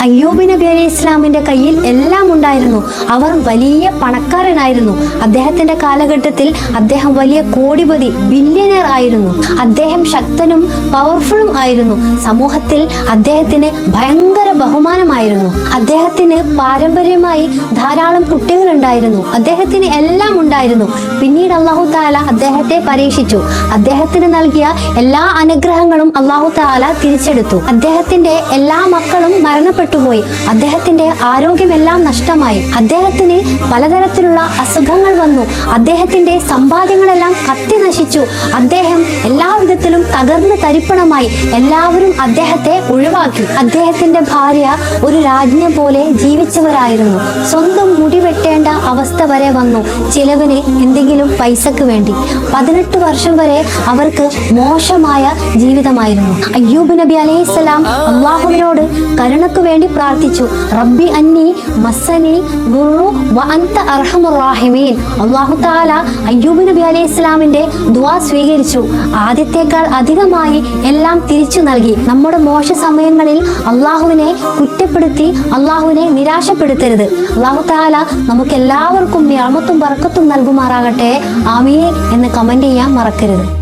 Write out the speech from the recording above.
അയ്യൂബ് നബി അലി ഇസ്ലാമിന്റെ കയ്യിൽ എല്ലാം ഉണ്ടായിരുന്നു. അവർ വലിയ പണക്കാരനായിരുന്നു. അദ്ദേഹത്തിന്റെ കാലഘട്ടത്തിൽ അദ്ദേഹം വലിയ കോടിപതി ബില്യനർ ആയിരുന്നു. അദ്ദേഹം ശക്തനും പവർഫുള്ളും ആയിരുന്നു. സമൂഹത്തിൽ അദ്ദേഹത്തിന് ഭയങ്കര ബഹുമാനമായിരുന്നു. അദ്ദേഹത്തിന് പാരമ്പര്യമായി ധാരാളം കുട്ടികൾ ഉണ്ടായിരുന്നു അദ്ദേഹത്തിന് എല്ലാം ഉണ്ടായിരുന്നു. പിന്നീട് അള്ളാഹു താല അദ്ദേഹത്തെ പരീക്ഷിച്ചു. അദ്ദേഹത്തിന് നൽകിയ എല്ലാ അനുഗ്രഹങ്ങളും അള്ളാഹു താല തിരിച്ചെടുത്തു. അദ്ദേഹത്തിന്റെ എല്ലാ മക്കളും മരണപ്പെട്ടുപോയി. അദ്ദേഹത്തിന്റെ ആരോഗ്യമെല്ലാം നഷ്ടമായി. അദ്ദേഹത്തിന് പലതരത്തിലുള്ള അസുഖങ്ങൾ വന്നു. അദ്ദേഹത്തിന്റെ സമ്പാദ്യങ്ങളെല്ലാം കത്തി നശിച്ചു. അദ്ദേഹം എല്ലാവിധത്തിലും തകർന്ന് തരിപ്പണമായി. എല്ലാവരും അദ്ദേഹത്തെ ഒഴിവാക്കി. അദ്ദേഹത്തിന്റെ ഭാര്യ ഒരു രാജ്ഞിയെ പോലെ ജീവിച്ചവരായിരുന്നു. സ്വന്തം മുടി വെട്ടേണ്ട അവസ്ഥ വരെ വന്നു. ചിലവിന് എന്തെങ്കിലും പൈസക്ക് വേണ്ടി. പതിനെട്ട് വർഷം വരെ അവർക്ക് മോശമായ ജീവിതമായിരുന്നു. അയ്യൂബ് നബി അലൈഹിസ്സലാം അള്ളാഹുവിനോട് കരുണക്ക് വേണ്ടി പ്രാർത്ഥിച്ചു. റബ്ബി അന്നി മസനി ഗുറു വ അന്ത അർഹമുറാഹിമീൻ അള്ളാഹു താല അയ്യൂബ് നബി അലൈഹി ഇസ്ലാമിന്റെ ദുആ സ്വീകരിച്ചു. ആദ്യത്തേക്കാൾ അധികമായി എല്ലാം തിരിച്ചു നൽകി. നമ്മുടെ മോശ സമയങ്ങളിൽ അള്ളാഹുവിനെ കുറ്റപ്പെടുത്തി അള്ളാഹുവിനെ നിരാശപ്പെടുത്തരുത്. അള്ളാഹു താല നമുക്ക് എല്ലാവർക്കും ഞാമത്തും പറക്കത്തും നൽകുമാറാകട്ടെ. ആമീൻ എന്ന് കമന്റ് ചെയ്യാൻ മറക്കരുത്.